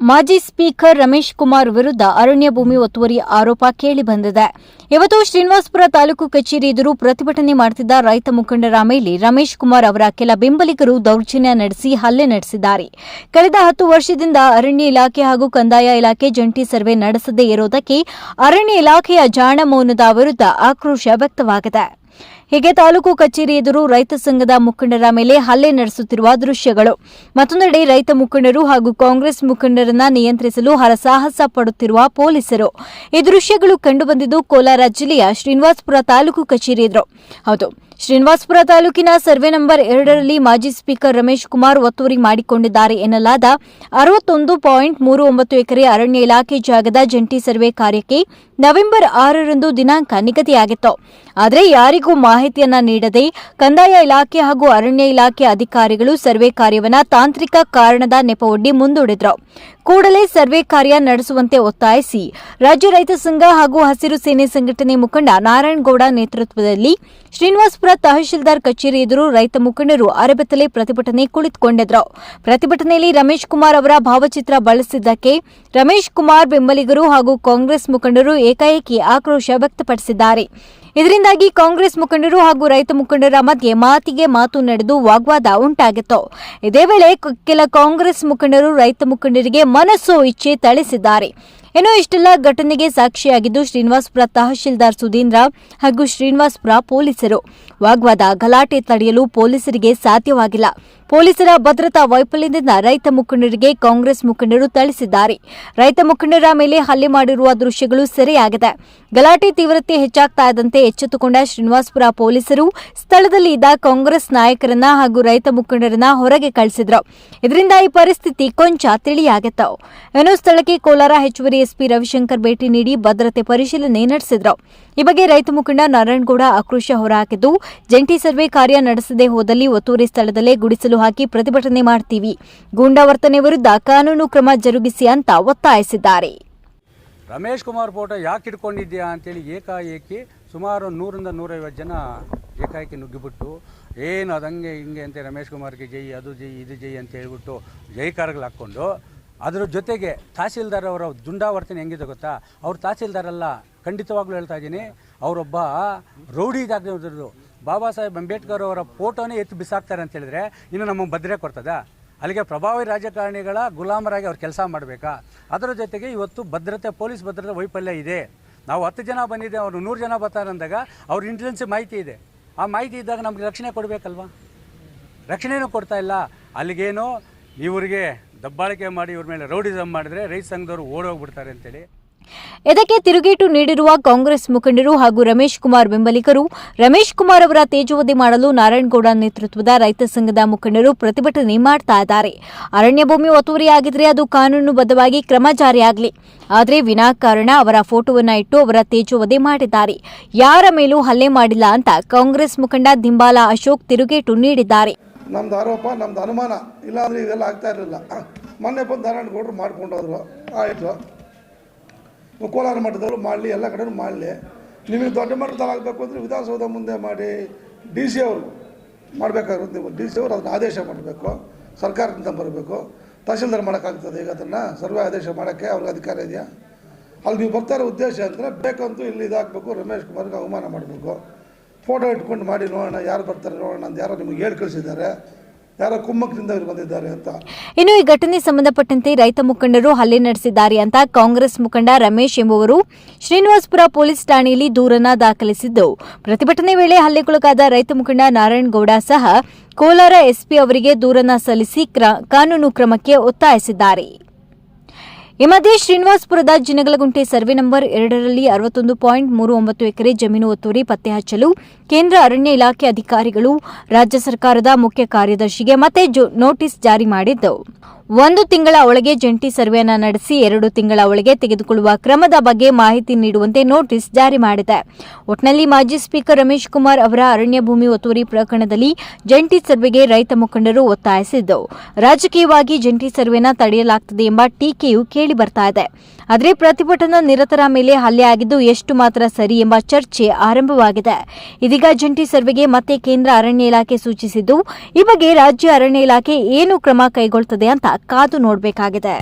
ಮಾಜಿ ಸ್ಪೀಕರ್ ರಮೇಶ್ ಕುಮಾರ್ ವಿರುದ್ಧ ಅರಣ್ಯ ಭೂಮಿ ಒತ್ತುವರಿ ಆರೋಪ ಕೇಳಿಬಂದಿದೆ ಇವತ್ತು ಶ್ರೀನಿವಾಸಪುರ ತಾಲೂಕು ಕಚೇರಿ ಎದುರು ಪ್ರತಿಭಟನೆ ಮಾಡುತ್ತಿದ್ದ ರೈತ ಮುಖಂಡರ ಮೇಲೆ ರಮೇಶ್ ಕುಮಾರ್ ಅವರ ಕೆಲ ಬೆಂಬಲಿಗರು ದೌರ್ಜನ್ಯ ನಡೆಸಿ ಹಲ್ಲೆ ನಡೆಸಿದ್ದಾರೆ. ಕಳೆದ ಹತ್ತು ವರ್ಷದಿಂದ ಅರಣ್ಯ ಇಲಾಖೆ ಹಾಗೂ ಕಂದಾಯ ಇಲಾಖೆ ಜಂಟಿ ಸರ್ವೆ ನಡೆಸದೇ ಇರುವುದಕ್ಕೆ ಅರಣ್ಯ ಇಲಾಖೆಯ ಜಾಣ ಮೌನದ ವಿರುದ್ಧ ಆಕ್ರೋಶ ವ್ಯಕ್ತವಾಗಿದೆ. ಹೀಗೆ ತಾಲೂಕು ಕಚೇರಿ ಎದುರು ರೈತ ಸಂಘದ ಮುಖಂಡರ ಮೇಲೆ ಹಲ್ಲೆ ನಡೆಸುತ್ತಿರುವ ದೃಶ್ಯಗಳು. ಮತ್ತೊಂದೆಡೆ ರೈತ ಮುಖಂಡರು ಹಾಗೂ ಕಾಂಗ್ರೆಸ್ ಮುಖಂಡರನ್ನ ನಿಯಂತ್ರಿಸಲು ಹರಸಾಹಸ ಪಡುತ್ತಿರುವ ಪೊಲೀಸರು. ಈ ದೃಶ್ಯಗಳು ಕಂಡುಬಂದಿದ್ದು ಕೋಲಾರ ಜಿಲ್ಲೆಯ ಶ್ರೀನಿವಾಸಪುರ ತಾಲೂಕು ಕಚೇರಿ ಎದುರು. ಹೌದು ಶ್ರೀನಿವಾಸಪುರ ತಾಲೂಕಿನ ಸರ್ವೆ ನಂಬರ್ ಎರಡರಲ್ಲಿ ಮಾಜಿ ಸ್ಪೀಕರ್ ರಮೇಶ್ ಕುಮಾರ್ ಒತ್ತುವರಿ ಮಾಡಿಕೊಂಡಿದ್ದಾರೆ ಎನ್ನಲಾದ ಅರವತ್ತೊಂದು ಪಾಯಿಂಟ್ ಮೂರು ಒಂಬತ್ತು ಎಕರೆ ಅರಣ್ಯ ಇಲಾಖೆ ಜಾಗದ ಜಂಟಿ ಸರ್ವೆ ಕಾರ್ಯಕ್ಕೆ ನವೆಂಬರ್ ಆರರಂದು ದಿನಾಂಕ ನಿಗದಿಯಾಗಿತ್ತು. ಆದರೆ ಯಾರಿಗೂ ಮಾಹಿತಿಯನ್ನ ನೀಡದೆ ಕಂದಾಯ ಇಲಾಖೆ ಹಾಗೂ ಅರಣ್ಯ ಇಲಾಖೆ ಅಧಿಕಾರಿಗಳು ಸರ್ವೆ ಕಾರ್ಯವನ್ನ ತಾಂತ್ರಿಕ ಕಾರಣದ ನೆಪವೊಡ್ಡಿ ಮುಂದೂಡಿದ್ರು. ಕೂಡಲೇ ಸರ್ವೆ ಕಾರ್ಯ ನಡೆಸುವಂತೆ ಒತ್ತಾಯಿಸಿ ರಾಜ್ಯ ರೈತ ಸಂಘ ಹಾಗೂ ಹಸಿರು ಸೇನೆ ಸಂಘಟನೆ ಮುಖಂಡ ನಾರಾಯಣಗೌಡ ನೇತೃತ್ವದಲ್ಲಿ ಶ್ರೀನಿವಾಸಪುರ ತಹಶೀಲ್ದಾರ್ ಕಚೇರಿ ಎದುರು ರೈತ ಮುಖಂಡರು ಅರೆಬೆತ್ತಲೆ ಪ್ರತಿಭಟನೆ ಕುಳಿತುಕೊಂಡಿದ್ರು ಪ್ರತಿಭಟನೆಯಲ್ಲಿ ರಮೇಶ್ ಕುಮಾರ್ ಅವರ ಭಾವಚಿತ್ರ ಬಳಸಿದ್ದಕ್ಕೆ ರಮೇಶ್ ಕುಮಾರ್ ಬೆಂಬಲಿಗರು ಹಾಗೂ ಕಾಂಗ್ರೆಸ್ ಮುಖಂಡರು ಏಕಾಏಕಿ ಆಕ್ರೋಶ ವ್ಯಕ್ತಪಡಿಸಿದ್ದಾರೆ. ಇದರಿಂದಾಗಿ ಕಾಂಗ್ರೆಸ್ ಮುಖಂಡರು ಹಾಗೂ ರೈತ ಮುಖಂಡರ ಮಧ್ಯೆ ಮಾತಿಗೆ ಮಾತು ನಡೆದು ವಾಗ್ವಾದ ಉಂಟಾಗಿತ್ತು. ಇದೇ ವೇಳೆ ಕೆಲ ಕಾಂಗ್ರೆಸ್ ಮುಖಂಡರು ರೈತ ಮುಖಂಡರಿಗೆ ಮನಸ್ಸು ಇಚ್ಛೆ ಥಳಿಸಿದ್ದಾರೆ. ಇನ್ನು ಇಷ್ಟೆಲ್ಲ ಘಟನೆಗೆ ಸಾಕ್ಷಿಯಾಗಿದ್ದು ಶ್ರೀನಿವಾಸ್ಪುರ ತಹಶೀಲ್ದಾರ್ ಸುಧೀಂದ್ರ ಹಾಗೂ ಶ್ರೀನಿವಾಸ್ಪುರ ಪೊಲೀಸರು. ವಾಗ್ವಾದ ಗಲಾಟೆ ತಡೆಯಲು ಪೊಲೀಸರಿಗೆ ಸಾಧ್ಯವಾಗಿಲ್ಲ. ಪೊಲೀಸರ ಭದ್ರತಾ ವೈಫಲ್ಯದಿಂದ ರೈತ ಮುಖಂಡರಿಗೆ ಕಾಂಗ್ರೆಸ್ ಮುಖಂಡರು ಥಳಿಸಿದ್ದಾರೆ. ರೈತ ಮುಖಂಡರ ಮೇಲೆ ಹಲ್ಲೆ ಮಾಡಿರುವ ದೃಶ್ಯಗಳು ಸೆರೆಯಾಗಿದೆ. ಗಲಾಟೆ ತೀವ್ರತೆ ಹೆಚ್ಚಾಗ್ತಾ ಇದ್ದಂತೆ ಎಚ್ಚೆತ್ತುಕೊಂಡ ಶ್ರೀನಿವಾಸಪುರ ಪೊಲೀಸರು ಸ್ಥಳದಲ್ಲಿ ಇದ್ದ ಕಾಂಗ್ರೆಸ್ ನಾಯಕರನ್ನ ಹಾಗೂ ರೈತ ಮುಖಂಡರನ್ನ ಹೊರಗೆ ಕಳಿಸಿದ್ರು. ಇದರಿಂದ ಈ ಪರಿಸ್ಥಿತಿ ಕೊಂಚ ತಿಳಿಯಾಗಿತ್ತು. ಇನ್ನು ಸ್ಥಳಕ್ಕೆ ಕೋಲಾರ ಹೆಚ್ಚುವರಿ ಎಸ್ಪಿ ರವಿಶಂಕರ್ ಭೇಟಿ ನೀಡಿ ಭದ್ರತೆ ಪರಿಶೀಲನೆ ನಡೆಸಿದ್ರು. ಈ ಬಗ್ಗೆ ರೈತ ಮುಖಂಡ ನಾರಾಯಣಗೌಡ ಆಕ್ರೋಶ ಹೊರಹಾಕಿದ್ದು, ಜಂಟಿ ಸರ್ವೆ ಕಾರ್ಯ ನಡೆಸದೆ ಹೋದಲ್ಲಿ ಒತ್ತುವರಿ ಸ್ಥಳದಲ್ಲೇ ಗುಡಿಸಲು ಹಾಕಿ ಪ್ರತಿಭಟನೆ ಮಾಡ್ತೀವಿ. ಗೂಂಡಾವರ್ತನೆ ವಿರುದ್ಧ ಕಾನೂನು ಕ್ರಮ ಜರುಗಿಸಿ ಅಂತ ಒತ್ತಾಯಿಸಿದ್ದಾರೆ. ರಮೇಶ್ ಕುಮಾರ್ ಫೋಟೋ ಯಾಕೆ ಇಟ್ಕೊಂಡಿದ್ಯಾ ಅಂತೇಳಿ ಏಕಾಏಕಿ ಸುಮಾರು ನೂರಿಂದ ನೂರೈವತ್ತು ಜನ ಏಕಾಏಕಿ ನುಗ್ಗಿಬಿಟ್ಟು, ಏನು ಅದಂಗೆ ಹಿಂಗೆ ಅಂತ ರಮೇಶ್ ಕುಮಾರ್ಗೆ ಜೈ, ಅದು ಜೈ, ಇದು ಜೈ ಅಂತ ಹೇಳ್ಬಿಟ್ಟು ಜೈಕಾರಗಳು ಹಾಕ್ಕೊಂಡು, ಅದರ ಜೊತೆಗೆ ತಹಸೀಲ್ದಾರ್ ಅವರ ದುಂಡಾವರ್ತನೆ ಹೆಂಗಿದೆ ಗೊತ್ತಾ? ಅವ್ರು ತಹಸೀಲ್ದಾರ್ ಅಲ್ಲ, ಖಂಡಿತವಾಗ್ಲೂ ಹೇಳ್ತಾ ಇದ್ದೀನಿ, ಅವರೊಬ್ಬ ರೌಡಿ ಇದಾಗಿರೋದು ಬಾಬಾ ಸಾಹೇಬ್ ಅಂಬೇಡ್ಕರ್ ಅವರ ಫೋಟೋನೇ ಎತ್ತಿ ಬಿಸಾಕ್ತಾರೆ ಅಂತ ಹೇಳಿದ್ರೆ ಇನ್ನು ನಮಗೆ ಭದ್ರೆ ಕೊಡ್ತದಾ? ಅಲ್ಲಿಗೆ ಪ್ರಭಾವಿ ರಾಜಕಾರಣಿಗಳ ಗುಲಾಮರಾಗಿ ಅವ್ರು ಕೆಲಸ ಮಾಡಬೇಕಾ? ಅದರ ಜೊತೆಗೆ ಇವತ್ತು ಭದ್ರತೆ, ಪೊಲೀಸ್ ಭದ್ರತೆ ವೈಫಲ್ಯ ಇದೆ. ನಾವು ಹತ್ತು ಜನ ಬಂದಿದ್ದೆ ಅವರು ನೂರು ಜನ ಬರ್ತಾರೆ ಅಂದಾಗ ಅವ್ರ ಇಂಟೆಲಿಜೆನ್ಸ್ ಮಾಹಿತಿ ಇದೆ. ಆ ಮಾಹಿತಿ ಇದ್ದಾಗ ನಮಗೆ ರಕ್ಷಣೆ ಕೊಡಬೇಕಲ್ವಾ? ರಕ್ಷಣೆನೂ ಕೊಡ್ತಾ ಇಲ್ಲ. ಅಲ್ಲಿಗೇನೋ ಇವರಿಗೆ ದಬ್ಬಾಳಿಕೆ ಮಾಡಿ ಇವ್ರ ಮೇಲೆ ರೌಡಿಸಮ್ ಮಾಡಿದ್ರೆ ರೈತ ಸಂಘದವರು ಓಡೋಗ್ಬಿಡ್ತಾರೆ ಅಂತೇಳಿ. ಇದಕ್ಕೆ ತಿರುಗೇಟು ನೀಡಿರುವ ಕಾಂಗ್ರೆಸ್ ಮುಖಂಡರು ಹಾಗೂ ರಮೇಶ್ ಕುಮಾರ್ ಬೆಂಬಲಿಗರು. ರಮೇಶ್ ಕುಮಾರ್ ಅವರ ತೇಜೋವಧಿ ಮಾಡಲು ನಾರಾಯಣಗೌಡ ನೇತೃತ್ವದ ರೈತ ಸಂಘದ ಮುಖಂಡರು ಪ್ರತಿಭಟನೆ ಮಾಡ್ತಾ ಇದ್ದಾರೆ. ಅರಣ್ಯ ಭೂಮಿ ಒತ್ತುವರಿಯಾಗಿದ್ದರೆ ಅದು ಕಾನೂನುಬದ್ಧವಾಗಿ ಕ್ರಮ ಜಾರಿಯಾಗಲಿ. ಆದರೆ ವಿನಾಕಾರಣ ಅವರ ಫೋಟೋವನ್ನ ಇಟ್ಟು ಅವರ ತೇಜೋವಧೆ ಮಾಡಿದ್ದಾರೆ. ಯಾರ ಮೇಲೂ ಹಲ್ಲೆ ಮಾಡಿಲ್ಲ ಅಂತ ಕಾಂಗ್ರೆಸ್ ಮುಖಂಡ ದಿಂಬಾಲ ಅಶೋಕ್ ತಿರುಗೇಟು ನೀಡಿದ್ದಾರೆ. ನಮ್ದು ಆರೋಪ, ನಮ್ದು ಅನುಮಾನ. ಇಲ್ಲಾಂದ್ರೆ ಇವೆಲ್ಲ ಆಗ್ತಾ ಇರಲಿಲ್ಲ. ಮೊನ್ನೆ ಬಂದು ನಾರಾಯಣಗೌಡರು ಮಾಡ್ಕೊಂಡು ಆಯ್ತು ಆಯಿತು. ಕೋಲಾರ ಮಠದವರು ಮಾಡಲಿ, ಎಲ್ಲ ಕಡೆ ಮಾಡಲಿ. ನಿಮಗೆ ದೊಡ್ಡ ಮಟ್ಟದಲ್ಲಿ ಆಗಬೇಕು ಅಂದರೆ ವಿಧಾನಸೌಧ ಮುಂದೆ ಮಾಡಿ ಡಿ ಸಿ ಅವರು ಮಾಡಬೇಕಾಗಿರೋದು ನೀವು. ಡಿ ಸಿ ಅವರು ಅದನ್ನು ಆದೇಶ ಮಾಡಬೇಕು, ಸರ್ಕಾರದಿಂದ ಬರಬೇಕು. ತಹಶೀಲ್ದಾರ್ ಮಾಡೋಕ್ಕಾಗ್ತದೆ ಈಗ ಅದನ್ನು, ಸರ್ವೆ ಆದೇಶ ಮಾಡೋಕ್ಕೆ ಅವ್ರಿಗೆ ಅಧಿಕಾರ ಇದೆಯಾ? ಅಲ್ಲಿ ನೀವು ಬರ್ತಾ ಉದ್ದೇಶ ಅಂದರೆ ಬೇಕಂತೂ ಇಲ್ಲಿ ಇದಾಗಬೇಕು, ರಮೇಶ್ ಕುಮಾರ್ಗೆ ಅವಮಾನ ಮಾಡಬೇಕು. ಫೋಟೋ ಇಟ್ಕೊಂಡು ಮಾಡಿ ನೋಡೋಣ, ಯಾರು ಬರ್ತಾರೆ ನೋಡೋಣ ಅಂತ ಯಾರೋ ನಿಮಗೆ ಹೇಳಿ ಕಳಿಸಿದ್ದಾರೆ. ಯಾರೋ ಬಂದಿದ್ದಾರೆ ಅಂತ. ಇನ್ನು ಈ ಘಟನೆ ಸಂಬಂಧಪಟ್ಟಂತೆ ರೈತ ಮುಖಂಡರು ಹಲ್ಲೆ ನಡೆಸಿದ್ದಾರೆ ಅಂತ ಕಾಂಗ್ರೆಸ್ ಮುಖಂಡ ರಮೇಶ್ ಎಂಬುವರು ಶ್ರೀನಿವಾಸಪುರ ಪೊಲೀಸ್ ಠಾಣೆಯಲ್ಲಿ ದೂರನ್ನ ದಾಖಲಿಸಿದ್ದು. ಪ್ರತಿಭಟನೆ ವೇಳೆ ಹಲ್ಲೆಗೊಳಗಾದ ರೈತ ಮುಖಂಡ ನಾರಾಯಣಗೌಡ ಸಹ ಕೋಲಾರ ಎಸ್ಪಿ ಅವರಿಗೆ ದೂರನ್ನ ಸಲ್ಲಿಸಿ ಕಾನೂನು ಕ್ರಮಕ್ಕೆ ಒತ್ತಾಯಿಸಿದ್ದಾರೆ. ಈ ಮಧ್ಯೆ ಶ್ರೀನಿವಾಸಪುರದ ಜಿನಗಲಗುಂಟೆ ಸರ್ವೆ ನಂಬರ್ ಎರಡರಲ್ಲಿ ಅರವತ್ತೊಂದು ಪಾಯಿಂಟ್ ಮೂರು ಒಂಬತ್ತು ಎಕರೆ ಜಮೀನು ಒತ್ತುವರಿ ಪತ್ತೆ ಹಚ್ಚಲು ಕೇಂದ್ರ ಅರಣ್ಯ ಇಲಾಖೆ ಅಧಿಕಾರಿಗಳು ರಾಜ್ಯ ಸರ್ಕಾರದ ಮುಖ್ಯ ಕಾರ್ಯದರ್ಶಿಗೆ ಮತ್ತೆ ನೋಟಿಸ್ ಜಾರಿ ಮಾಡಿದ್ದು. ಒಂದು ತಿಂಗಳ ಒಳಗೆ ಜಂಟಿ ಸರ್ವೆಯನ್ನು ನಡೆಸಿ ಎರಡು ತಿಂಗಳ ಒಳಗೆ ತೆಗೆದುಕೊಳ್ಳುವ ಕ್ರಮದ ಬಗ್ಗೆ ಮಾಹಿತಿ ನೀಡುವಂತೆ ನೋಟಿಸ್ ಜಾರಿ ಮಾಡಿದೆ. ಒಟ್ನಲ್ಲಿ ಮಾಜಿ ಸ್ಪೀಕರ್ ರಮೇಶ್ ಕುಮಾರ್ ಅವರ ಅರಣ್ಯ ಭೂಮಿ ಒತ್ತುವರಿ ಪ್ರಕರಣದಲ್ಲಿ ಜಂಟಿ ಸರ್ವೆಗೆ ರೈತ ಮುಖಂಡರು ಒತ್ತಾಯಿಸಿದ್ದವು ರಾಜಕೀಯವಾಗಿ ಜಂಟಿ ಸರ್ವೆನ ತಡೆಯಲಾಗುತ್ತದೆ ಎಂಬ ಟೀಕೆಯು ಕೇಳಿ ಬರ್ತಾ ಇದೆ. ಆದರೆ ಪ್ರತಿಭಟನಾ ನಿರತರ ಮೇಲೆ ಹಲ್ಲೆ ಆಗಿದ್ದು ಎಷ್ಟು ಮಾತ್ರ ಸರಿ ಎಂಬ ಚರ್ಚೆ ಆರಂಭವಾಗಿದೆ. ಇದೀಗ ಜಂಟಿ ಸರ್ವೆಗೆ ಮತ್ತೆ ಕೇಂದ್ರ ಅರಣ್ಯ ಇಲಾಖೆ ಸೂಚಿಸಿದ್ದು, ಈ ಬಗ್ಗೆ ರಾಜ್ಯ ಅರಣ್ಯ ಇಲಾಖೆ ಏನು ಕ್ರಮ ಕೈಗೊಳ್ಳುತ್ತದೆ ಅಂತ ಕಾದು ನೋಡಬೇಕಾಗಿದೆ.